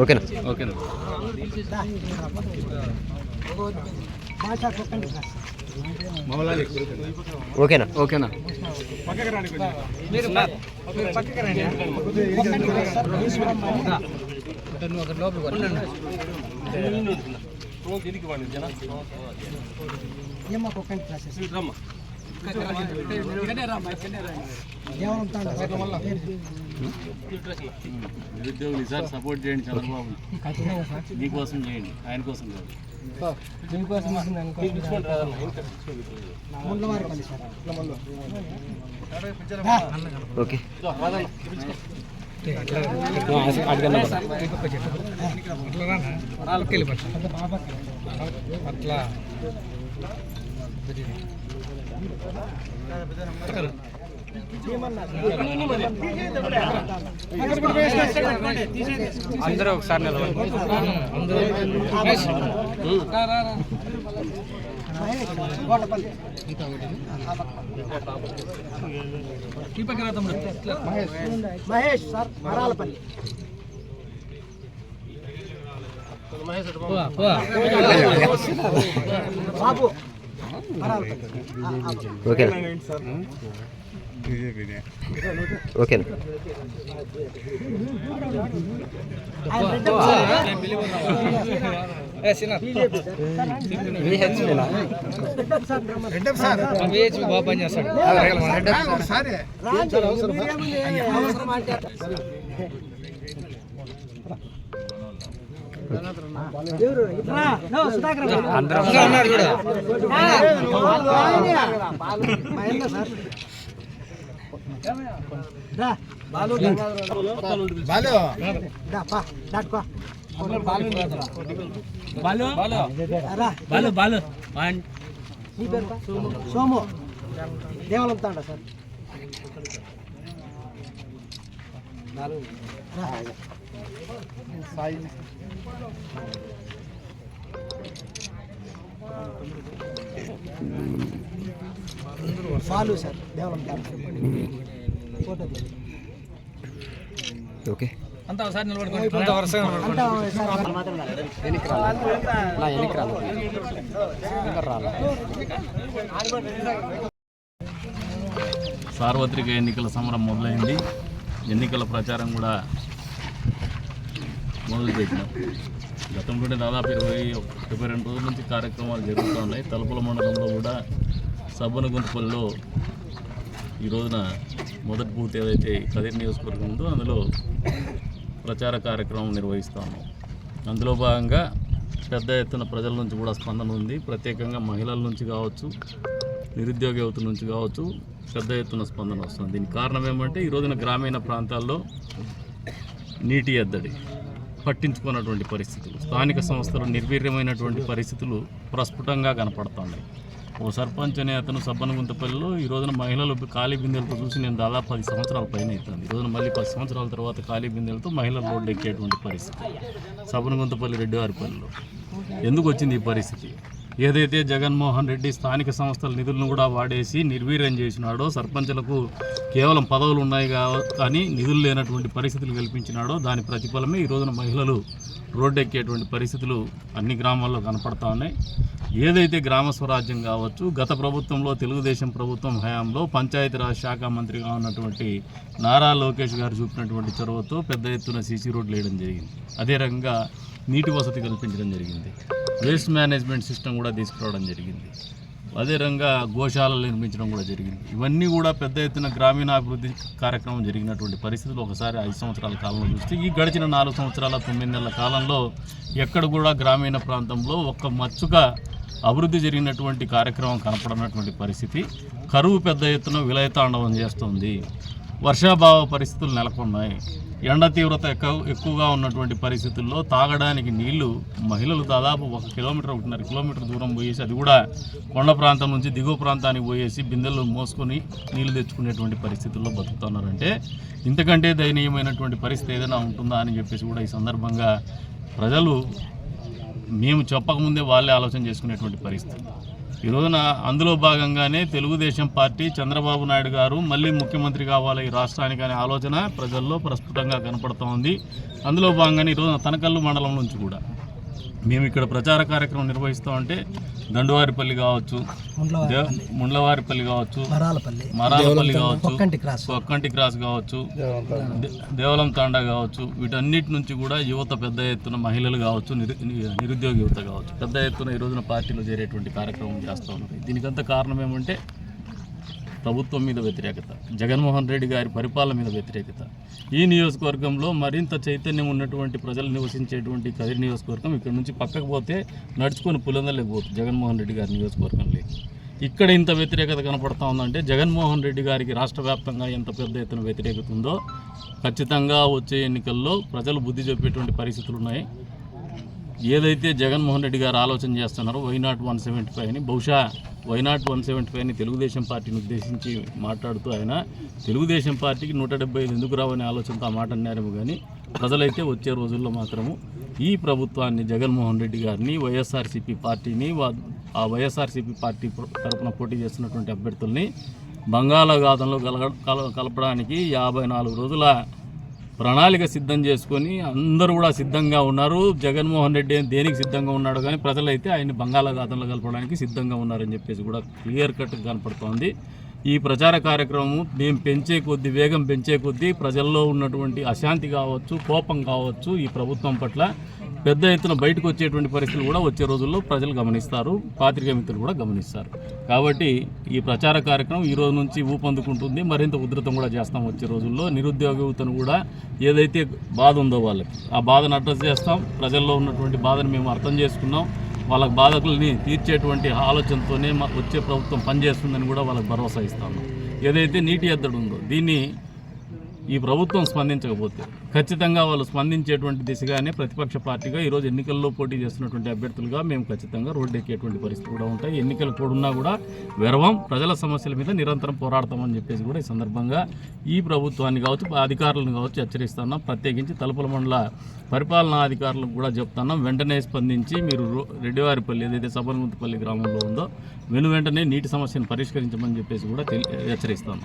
ఓకేనా? ఓకేనా? ఓకేనా? ఓకేనా నిరుద్యోగులు ఈసారి సపోర్ట్ చేయండి చంద్రబాబు మీకోసం చేయండి ఆయన కోసం కాదు. ఓకే. అట్లా. అందరూ ఒకసారి నిలబడి మహేష్ సార్ మరాలపల్లి బాబు ఓకేనా ఓకేనా బాగా పని చేస్తాడు బాలు బాలు. సోము దేవాలయం తాండ సార్ బాలు సార్. ఓకే. అంతా ఒకసారి నిలబడుకోండి. అంతా వరుసగా అంతా సార్. సార్వత్రిక ఎన్నికల సమరం మొదలైంది. ఎన్నికల ప్రచారం కూడా మొదలుపెట్టినాం గతంలోనే దాదాపు ఇరవై ఇరవై రెండు రోజుల నుంచి కార్యక్రమాలు జరుగుతూ ఉన్నాయి తలుపుల మండలంలో కూడా సబ్బన గుంతపల్లిలో ఈ రోజున మొదటి బూత్ ఏదైతే కదిరి నియోజకవర్గం ఉందో అందులో ప్రచార కార్యక్రమం నిర్వహిస్తాము. అందులో భాగంగా పెద్ద ఎత్తున ప్రజల నుంచి కూడా స్పందన ఉంది. ప్రత్యేకంగా మహిళల నుంచి కావచ్చు నిరుద్యోగ యువత నుంచి కావచ్చు పెద్ద ఎత్తున స్పందన వస్తుంది. దీనికి కారణం ఏమంటే ఈ రోజున గ్రామీణ ప్రాంతాల్లో నీటి ఎద్దడి పట్టించుకున్నటువంటి పరిస్థితులు. స్థానిక సంస్థలు నిర్వీర్యమైనటువంటి పరిస్థితులు ప్రస్ఫుటంగా కనపడుతున్నాయి. ఓ సర్పంచ్ అనే అతను సబ్బనగుంతపల్లిలో ఈ రోజున మహిళలు ఖాళీ బిందెలతో చూసి నేను దాదాపు పది సంవత్సరాల పైన అవుతుంది ఈ రోజున మళ్ళీ పది సంవత్సరాల తర్వాత ఖాళీ బిందెలతో మహిళలు రోడ్డు ఎక్కేటువంటి పరిస్థితి. సబ్బనగుంతపల్లి రెడ్డివారిపల్లిలో ఎందుకు వచ్చింది ఈ పరిస్థితి? ఏదైతే జగన్మోహన్ రెడ్డి స్థానిక సంస్థల నిధులను కూడా వాడేసి నిర్వీర్యం చేసినాడో సర్పంచులకు కేవలం పదవులు ఉన్నాయి కానీ నిధులు లేనటువంటి పరిస్థితులు కల్పించినాడో దాని ప్రతిఫలమే ఈ రోజున మహిళలు రోడ్డు ఎక్కేటువంటి పరిస్థితులు అన్ని గ్రామాల్లో కనపడతా ఉన్నాయి. ఏదైతే గ్రామ స్వరాజ్యం కావచ్చు గత ప్రభుత్వంలో తెలుగుదేశం ప్రభుత్వం హయాంలో పంచాయతీరాజ్ శాఖ మంత్రిగా ఉన్నటువంటి నారా లోకేష్ గారు చూపినటువంటి చొరవతో పెద్ద ఎత్తున సీసీ రోడ్లు వేయడం జరిగింది. అదే రకంగా నీటి వసతి కల్పించడం జరిగింది. వేస్ట్ మేనేజ్మెంట్ సిస్టమ్ కూడా తీసుకురావడం జరిగింది. అదే గోశాలలు నిర్మించడం కూడా జరిగింది. ఇవన్నీ కూడా పెద్ద ఎత్తున గ్రామీణాభివృద్ధి కార్యక్రమం జరిగినటువంటి పరిస్థితులు ఒకసారి ఐదు సంవత్సరాల కాలంలో చూస్తే ఈ గడిచిన నాలుగు సంవత్సరాల తొమ్మిది నెలల కాలంలో ఎక్కడ కూడా గ్రామీణ ప్రాంతంలో ఒక్క మచ్చుగా అభివృద్ధి జరిగినటువంటి కార్యక్రమం కనపడనటువంటి పరిస్థితి. కరువు పెద్ద ఎత్తున విలయతాండవం చేస్తుంది. వర్షాభావ పరిస్థితులు నెలకొన్నాయి. ఎండ తీవ్రత ఎక్కువ ఎక్కువగా ఉన్నటువంటి పరిస్థితుల్లో తాగడానికి నీళ్ళు మహిళలు దాదాపు ఒక కిలోమీటర్ ఒకటిన్నర కిలోమీటర్ దూరం పోయేసి అది కూడా కొండ ప్రాంతం నుంచి దిగువ ప్రాంతానికి పోయేసి బిందెలు మోసుకొని నీళ్ళు తెచ్చుకునేటువంటి పరిస్థితుల్లో బతుకుతున్నారంటే ఇంతకంటే దయనీయమైనటువంటి పరిస్థితి ఏదైనా ఉంటుందా అని చెప్పేసి కూడా ఈ సందర్భంగా ప్రజలు మేము చెప్పకముందే వాళ్ళే ఆలోచన చేసుకునేటువంటి పరిస్థితి. ఈ రోజున అందులో భాగంగానే తెలుగుదేశం పార్టీ చంద్రబాబు నాయుడు గారు మళ్ళీ ముఖ్యమంత్రి కావాలి ఈ రాష్ట్రానికి అనే ఆలోచన ప్రజల్లో ప్రస్ఫుటంగా కనపడుతూ ఉంది. అందులో భాగంగానే ఈరోజు తనకల్లు మండలం నుంచి కూడా మేము ఇక్కడ ప్రచార కార్యక్రమం నిర్వహిస్తూ ఉంటే దండువారిపల్లి కావచ్చు ముండ్లవారిపల్లి కావచ్చు మరాలపల్లి. కావచ్చు ఒక్కంటి క్రాస్. కావచ్చు దేవలం తాండా. కావచ్చు వీటన్నిటి నుంచి కూడా యువత పెద్ద ఎత్తున మహిళలు కావచ్చు నిరుద్యోగ యువత కావచ్చు. పెద్ద ఎత్తున ఈ రోజున పార్టీలో చేరేటువంటి కార్యక్రమం చేస్తూ ఉన్నారు. దీనికంతా కారణం ఏమంటే ప్రభుత్వం మీద వ్యతిరేకత జగన్మోహన్ రెడ్డి గారి పరిపాలన మీద వ్యతిరేకత. ఈ నియోజకవర్గంలో మరింత చైతన్యం ఉన్నటువంటి ప్రజలు నివసించేటువంటి కదిరి నియోజకవర్గం ఇక్కడ నుంచి పక్కకు పోతే నడుచుకొని పులందలేకపోతుంది జగన్మోహన్ రెడ్డి గారి నియోజకవర్గంలో ఇక్కడ ఇంత వ్యతిరేకత కనపడతా ఉందంటే జగన్మోహన్ రెడ్డి గారికి రాష్ట్ర వ్యాప్తంగా ఎంత పెద్ద ఎత్తున వ్యతిరేకత ఉందో ఖచ్చితంగా వచ్చే ఎన్నికల్లో ప్రజలు బుద్ధి చెప్పేటువంటి పరిస్థితులు ఉన్నాయి. ఏదైతే జగన్మోహన్ రెడ్డి గారు ఆలోచన చేస్తున్నారో వైనాట్ వన్ సెవెంటీ ఫైవ్ అని బహుశా వైనాట్ వన్ సెవెంటీ ఫైవ్ని తెలుగుదేశం పార్టీని ఉద్దేశించి మాట్లాడుతూ ఆయన తెలుగుదేశం పార్టీకి నూట డెబ్బై ఐదు ఎందుకు రావనే ఆలోచనతో ఆ మాట అన్నారేమో కానీ ప్రజలైతే వచ్చే రోజుల్లో మాత్రము ఈ ప్రభుత్వాన్ని జగన్మోహన్ రెడ్డి గారిని వైఎస్ఆర్సీపీ పార్టీని ఆ వైఎస్ఆర్సీపీ పార్టీ తరఫున పోటీ చేస్తున్నటువంటి అభ్యర్థుల్ని బంగాళాఖాతంలో కలగ కల- కలపడానికి యాభై నాలుగు రోజుల ప్రణాళిక సిద్ధం చేసుకొని అందరూ కూడా సిద్ధంగా ఉన్నారు. జగన్మోహన్ రెడ్డి దేనికి సిద్ధంగా ఉన్నాడు కానీ ప్రజలైతే ఆయన్ని బంగాళాఖాతంలో కలపడానికి సిద్ధంగా ఉన్నారని చెప్పేసి కూడా క్లియర్ కట్ కనపడుతోంది. ఈ ప్రచార కార్యక్రమం మేము పెంచే కొద్దీ వేగం పెంచే కొద్దీ ప్రజల్లో ఉన్నటువంటి అశాంతి కావచ్చు కోపం కావచ్చు ఈ ప్రభుత్వం పట్ల పెద్ద ఎత్తున బయటకు వచ్చేటువంటి పరిస్థితులు కూడా వచ్చే రోజుల్లో ప్రజలు గమనిస్తారు పాత్రికేయ మిత్రులు కూడా గమనిస్తారు. కాబట్టి ఈ ప్రచార కార్యక్రమం ఈ రోజు నుంచి ఊపందుకుంటుంది మరింత ఉధృతం కూడా చేస్తాం వచ్చే రోజుల్లో. నిరుద్యోగ యువతను కూడా ఏదైతే బాధ ఉందో వాళ్ళకి ఆ బాధను అడ్రస్ చేస్తాం. ప్రజల్లో ఉన్నటువంటి బాధను మేము అర్థం చేసుకున్నాం. వాళ్ళ బాధకుల్ని తీర్చేటువంటి ఆలోచనతోనే మా వచ్చే ప్రభుత్వం పనిచేస్తుందని కూడా వాళ్ళకి భరోసా ఇస్తాను. ఏదైతే నీటి ఎద్దడు ఉందో దీన్ని ఈ ప్రభుత్వం స్పందించకపోతే ఖచ్చితంగా వాళ్ళు స్పందించేటువంటి దిశగానే ప్రతిపక్ష పార్టీగా ఈరోజు ఎన్నికల్లో పోటీ చేస్తున్నటువంటి అభ్యర్థులుగా మేము ఖచ్చితంగా రోడ్డు ఎక్కేటువంటి పరిస్థితి కూడా ఉంటాయి. ఎన్నికలు కూడా ఉన్నా కూడా విరవం ప్రజల సమస్యల మీద నిరంతరం పోరాడతామని చెప్పేసి కూడా ఈ సందర్భంగా ఈ ప్రభుత్వాన్ని కావచ్చు అధికారులను కావచ్చు హెచ్చరిస్తున్నాం. ప్రత్యేకించి తలుపుల మండల పరిపాలనా అధికారులకు కూడా చెప్తున్నాం. వెంటనే స్పందించి మీరు రెడ్డివారిపల్లి ఏదైతే సబర్ముతుపల్లి గ్రామంలో ఉందో వెను వెంటనే నీటి సమస్యను పరిష్కరించమని చెప్పేసి కూడా తెలి హెచ్చరిస్తాను